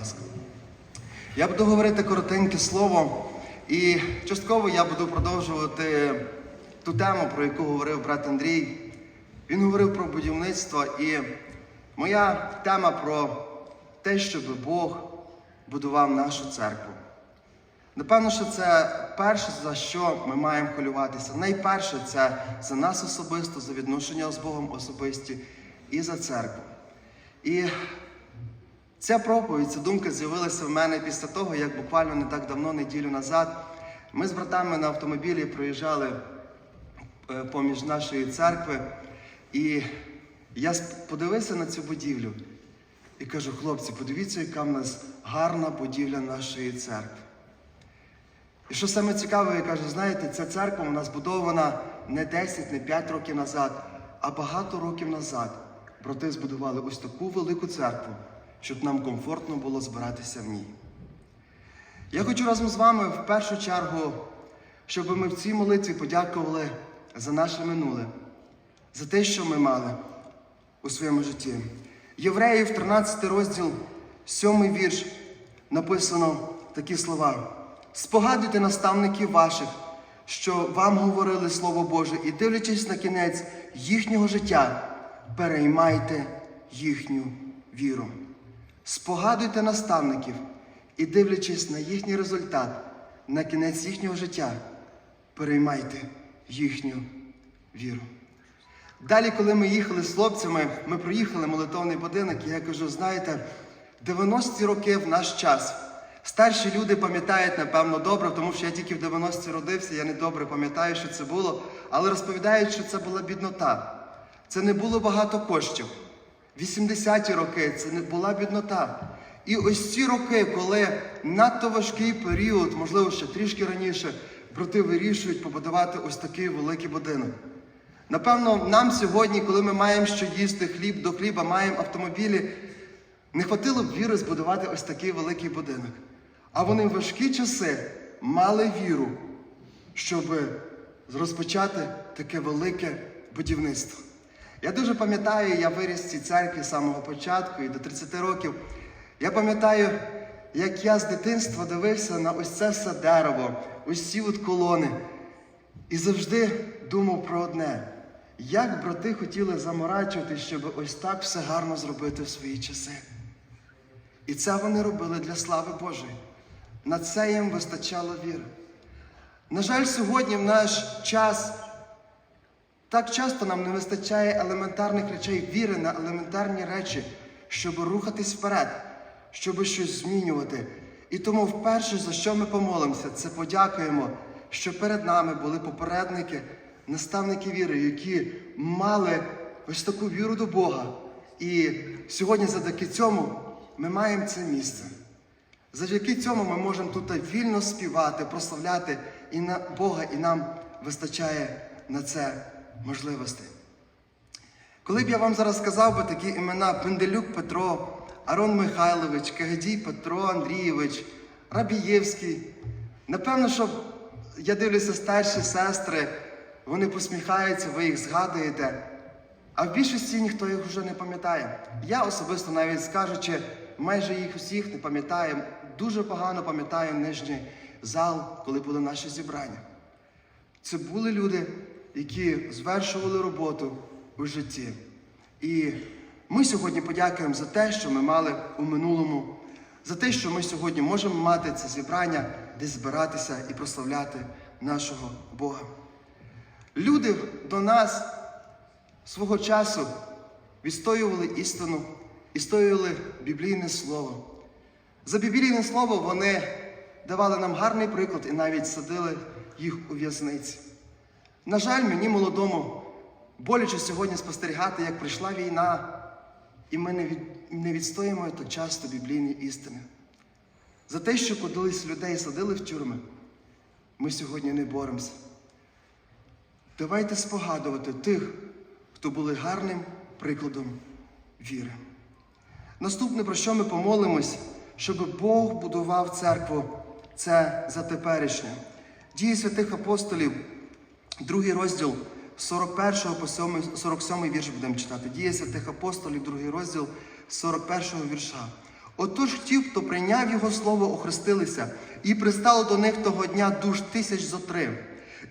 ласка. Я буду говорити коротеньке слово, і частково я буду продовжувати ту тему, про яку говорив брат Андрій. Він говорив про будівництво, і моя тема про те, щоб Бог будував нашу церкву. Напевно, що це перше, за що ми маємо хвилюватися. Найперше це за нас особисто, за відношення з Богом особисті і за церкву. І ця проповідь, ця думка з'явилася в мене після того, як буквально не так давно, неділю назад, ми з братами на автомобілі проїжджали е, поміж нашої церкви, і я подивився на цю будівлю і кажу, хлопці, подивіться, яка в нас гарна будівля нашої церкви. І що саме цікаве, я кажу, знаєте, ця церква нас збудована не 10, не 5 років назад, а багато років назад. Брати збудували ось таку велику церкву, щоб нам комфортно було збиратися в ній. Я хочу разом з вами в першу чергу, щоб ми в цій молитві подякували за наше минуле, за те, що ми мали у своєму житті. Євреїв, 13 розділ, 7 вірш, написано такі слова. Спогадуйте наставників ваших, що вам говорили Слово Боже, і дивлячись на кінець їхнього життя, переймайте їхню віру. Спогадуйте наставників і, дивлячись на їхній результат, на кінець їхнього життя, переймайте їхню віру. Далі, коли ми їхали з хлопцями, ми проїхали молитовний будинок, і я кажу, знаєте, 90-ті роки в наш час. Старші люди пам'ятають, напевно, добре, тому що я тільки в 90-ті родився, я не добре пам'ятаю, що це було, але розповідають, що це була біднота. Це не було багато коштів. 80-ті роки це не була біднота. І ось ці роки, коли надто важкий період, можливо, ще трішки раніше, брати вирішують побудувати ось такий великий будинок. Напевно, нам сьогодні, коли ми маємо що їсти, хліб до хліба, маємо автомобілі, не хватило б віри збудувати ось такий великий будинок. А вони в важкі часи мали віру, щоб розпочати таке велике будівництво. Я дуже пам'ятаю, я виріс в цій церкві з самого початку і до 30 років. Я пам'ятаю, як я з дитинства дивився на ось це все дерево, ось ці от колони. І завжди думав про одне: як брати хотіли заморачувати, щоб ось так все гарно зробити в свої часи. І це вони робили для слави Божої. На це їм вистачало віри. На жаль, сьогодні в наш час так часто нам не вистачає елементарних речей, віри на елементарні речі, щоб рухатись вперед, щоб щось змінювати. І тому вперше, за що ми помолимося, це подякуємо, що перед нами були попередники, наставники віри, які мали ось таку віру до Бога. І сьогодні, завдяки цьому, ми маємо це місце. Завдяки цьому ми можемо тут вільно співати, прославляти і на Бога, і нам вистачає на це можливостей. Коли б я вам зараз сказав би такі імена Пенделюк Петро, Арон Михайлович, Кагадій Петро Андрійович, Рабієвський, напевно, що я дивлюся старші сестри, вони посміхаються, ви їх згадуєте. А в більшості ніхто їх вже не пам'ятає. Я особисто навіть скажучи, майже їх усіх не пам'ятаю. Дуже погано пам'ятаю нижній зал, коли були наші зібрання. Це були люди, які звершували роботу у житті. І ми сьогодні подякуємо за те, що ми мали у минулому, за те, що ми сьогодні можемо мати це зібрання, десь збиратися і прославляти нашого Бога. Люди до нас свого часу відстоювали істину, відстоювали біблійне слово. За біблійне слово вони давали нам гарний приклад і навіть садили їх у в'язниці. На жаль, мені молодому боляче сьогодні спостерігати, як прийшла війна, і ми не, від, не відстоїмо так часто біблійні істини. За те, що колись людей садили в тюрми, ми сьогодні не боремося. Давайте спогадувати тих, хто були гарним прикладом віри. Наступне, про що ми помолимось, щоб Бог будував церкву, це за теперішнє. Дії святих апостолів, другий розділ, з 41 по 7, 47 вірш будемо читати. Дії святих апостолів, другий розділ, з 41 вірша. Отож ті, хто прийняв його слово, охрестилися, і пристало до них того дня душ тисяч зо три.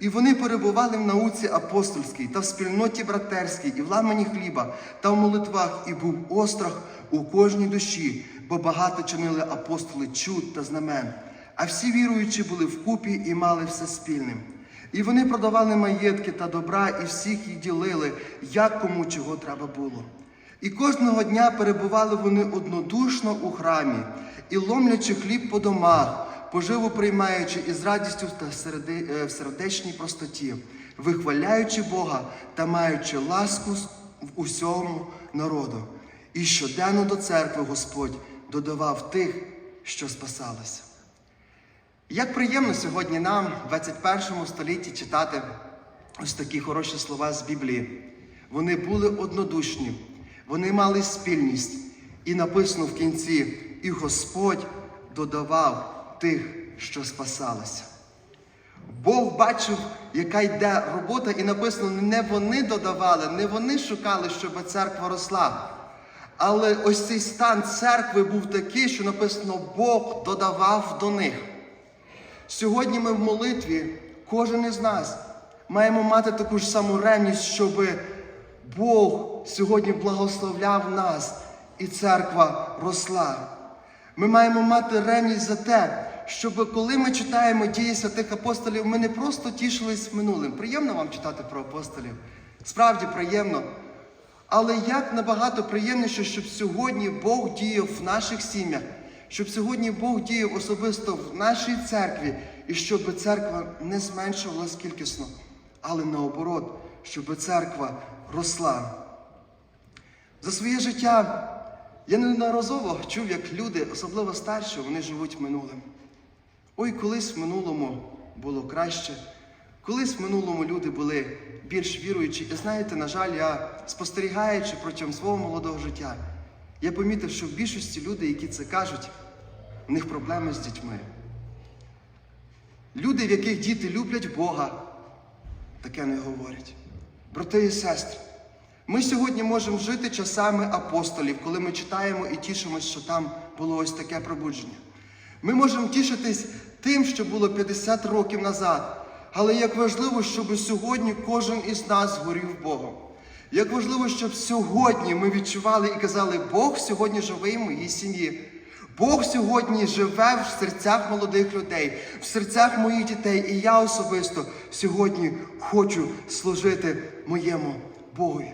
І вони перебували в науці апостольській та в спільноті братерській, і в ламані хліба, та в молитвах, і був острах у кожній душі, бо багато чинили апостоли чуд та знамен. А всі віруючі були вкупі і мали все спільним. І вони продавали маєтки та добра, і всіх їх ділили, як кому чого треба було. І кожного дня перебували вони однодушно у храмі, і ломлячи хліб по домах, поживу приймаючи із радістю та середи- е, в сердечній простоті, вихваляючи Бога та маючи ласку в усьому народу. І щоденно до церкви Господь додавав тих, що спасалися. Як приємно сьогодні нам, в 21 столітті, читати ось такі хороші слова з Біблії. Вони були однодушні, вони мали спільність, і написано в кінці: і Господь додавав тих, що спасалися. Бог бачив, яка йде робота, і написано, не вони додавали, не вони шукали, щоб церква росла. Але ось цей стан церкви був такий, що написано, Бог додавав до них. Сьогодні ми в молитві, кожен із нас, маємо мати таку ж саму ревність, щоб Бог сьогодні благословляв нас і церква росла. Ми маємо мати ревність за те, щоб коли ми читаємо дії святих апостолів, ми не просто тішились минулим. Приємно вам читати про апостолів. Справді приємно. Але як набагато приємніше, щоб сьогодні Бог діяв в наших сім'ях, щоб сьогодні Бог діяв особисто в нашій церкві, і щоб церква не зменшувалась кількісно, але наоборот, щоб церква росла. За своє життя я неодноразово чув, як люди, особливо старші, вони живуть минулим. Ой, колись в минулому було краще, колись в минулому люди були більш віруючі. І знаєте, на жаль, я спостерігаючи протягом свого молодого життя, я помітив, що в більшості люди, які це кажуть, у них проблеми з дітьми. Люди, в яких діти люблять Бога, таке не говорять. Брати і сестри, ми сьогодні можемо жити часами апостолів, коли ми читаємо і тішимося, що там було ось таке пробудження. Ми можемо тішитись тим, що було 50 років назад. Але як важливо, щоб сьогодні кожен із нас горів Богом. Як важливо, щоб сьогодні ми відчували і казали, Бог сьогодні живий в моїй сім'ї. Бог сьогодні живе в серцях молодих людей, в серцях моїх дітей, і я особисто сьогодні хочу служити моєму Богові.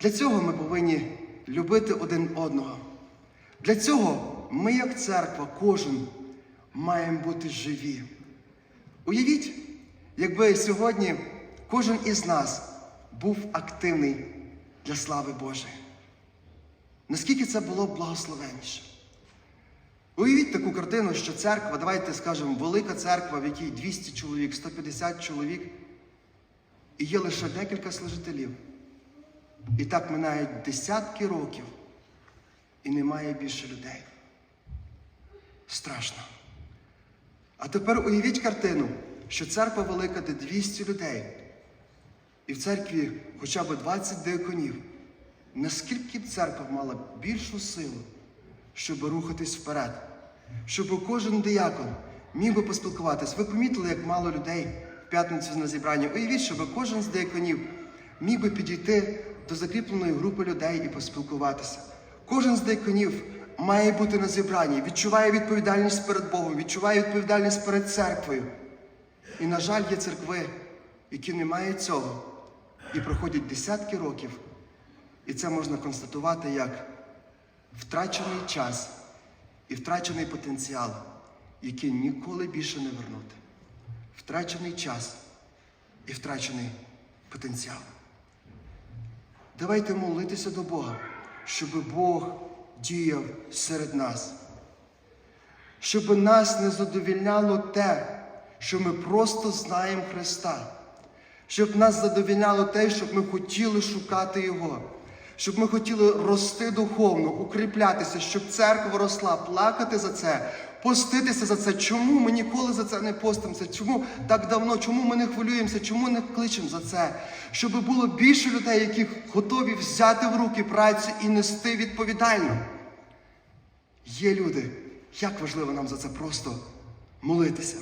Для цього ми повинні любити один одного. Для цього ми, як церква, кожен маємо бути живі. Уявіть, якби сьогодні кожен із нас був активний для слави Божої. Наскільки це було благословенніше? Уявіть таку картину, що церква, давайте скажемо, велика церква, в якій 200 чоловік, 150 чоловік, і є лише декілька служителів. І так минають десятки років, і немає більше людей. Страшно. А тепер уявіть картину, що церква велика, де 200 людей, і в церкві хоча б 20 диаконів. Наскільки б церква мала більшу силу, щоб рухатись вперед, щоб кожен диякон міг би поспілкуватись. Ви помітили, як мало людей в п'ятницю на зібранні. Уявіть, щоб кожен з дияконів міг би підійти до закріпленої групи людей і поспілкуватися. Кожен з дияконів має бути на зібранні, відчуває відповідальність перед Богом, відчуває відповідальність перед церквою. І, на жаль, є церкви, які не мають цього, і проходять десятки років. І це можна констатувати як втрачений час і втрачений потенціал, який ніколи більше не вернути. Втрачений час і втрачений потенціал. Давайте молитися до Бога, щоб Бог діяв серед нас. Щоб нас не задовільняло те, що ми просто знаємо Христа. Щоб нас задовільняло те, щоб ми хотіли шукати Його, щоб ми хотіли рости духовно, укріплятися, щоб церква росла, плакати за це, поститися за це. Чому ми ніколи за це не постимося? Чому так давно? Чому ми не хвилюємося? Чому не кличемо за це? Щоб було більше людей, які готові взяти в руки працю і нести відповідально. Є люди, як важливо нам за це просто молитися.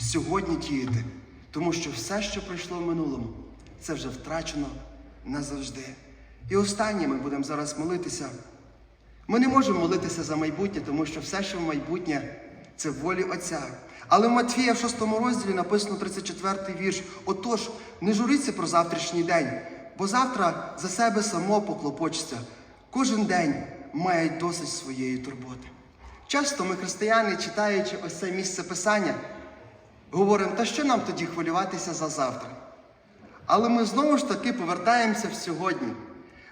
Сьогодні діяти, тому що все, що пройшло в минулому, це вже втрачено назавжди. І останнє ми будемо зараз молитися. Ми не можемо молитися за майбутнє, тому що все, що в майбутнє, це волі Отця. Але в Матфія в 6 розділі написано 34 вірш. Отож, не журіться про завтрашній день, бо завтра за себе само поклопочеться. Кожен день має досить своєї турботи. Часто ми, християни, читаючи ось це місце писання, говоримо, та що нам тоді хвилюватися за завтра? Але ми знову ж таки повертаємося в сьогодні.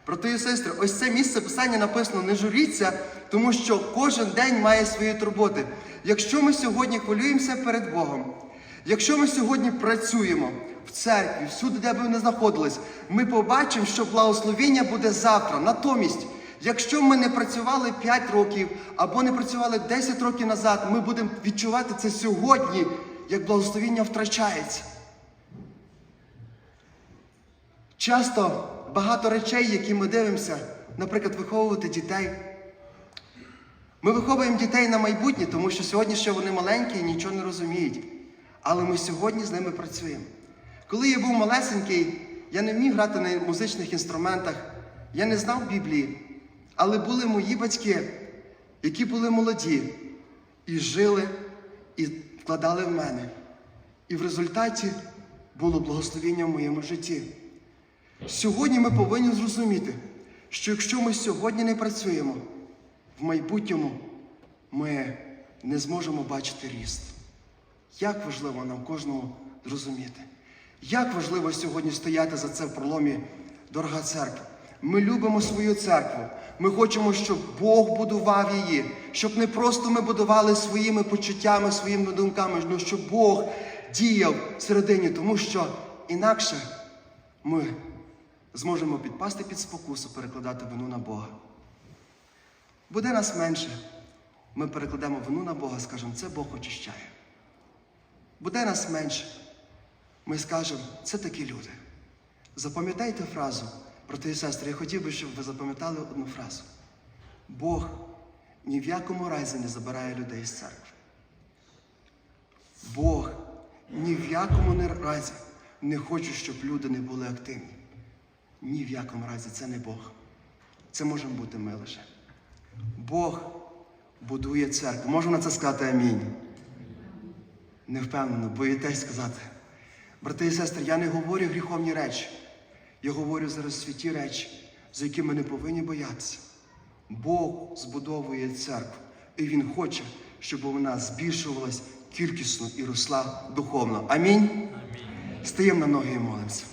Брати і сестри, ось це місце писання написано не журіться, тому що кожен день має свої турботи. Якщо ми сьогодні хвилюємося перед Богом, якщо ми сьогодні працюємо в церкві, всюди, де б ми не знаходились, ми побачимо, що благословіння буде завтра. Натомість, якщо ми не працювали 5 років або не працювали 10 років назад, ми будемо відчувати це сьогодні, як благословіння втрачається. Часто багато речей, які ми дивимося, наприклад, виховувати дітей. Ми виховуємо дітей на майбутнє, тому що сьогодні ще вони маленькі і нічого не розуміють. Але ми сьогодні з ними працюємо. Коли я був малесенький, я не вмів грати на музичних інструментах, я не знав Біблії. Але були мої батьки, які були молоді, і жили, і вкладали в мене. І в результаті було благословіння в моєму житті. Сьогодні ми повинні зрозуміти, що якщо ми сьогодні не працюємо, в майбутньому ми не зможемо бачити ріст. Як важливо нам кожному зрозуміти, як важливо сьогодні стояти за це в проломі, дорога церква. Ми любимо свою церкву. Ми хочемо, щоб Бог будував її, щоб не просто ми будували своїми почуттями, своїми думками, але щоб Бог діяв всередині, тому що інакше ми зможемо підпасти під спокусу, перекладати вину на Бога. Буде нас менше, ми перекладемо вину на Бога, скажемо, це Бог очищає. Буде нас менше, ми скажемо, це такі люди. Запам'ятайте фразу, брати і сестри, я хотів би, щоб ви запам'ятали одну фразу. Бог ні в якому разі не забирає людей з церкви. Бог ні в якому разі не хоче, щоб люди не були активні. Ні в якому разі це не Бог. Це можемо бути ми лише. Бог будує церкву. Можна на це сказати амінь. Не впевнено, боїтесь сказати. Брати і сестри, я не говорю гріховні речі. Я говорю зараз святі речі, за які ми не повинні боятися. Бог збудовує церкву, і Він хоче, щоб вона збільшувалась кількісно і росла духовно. Амінь. Стаємо на ноги і молимося.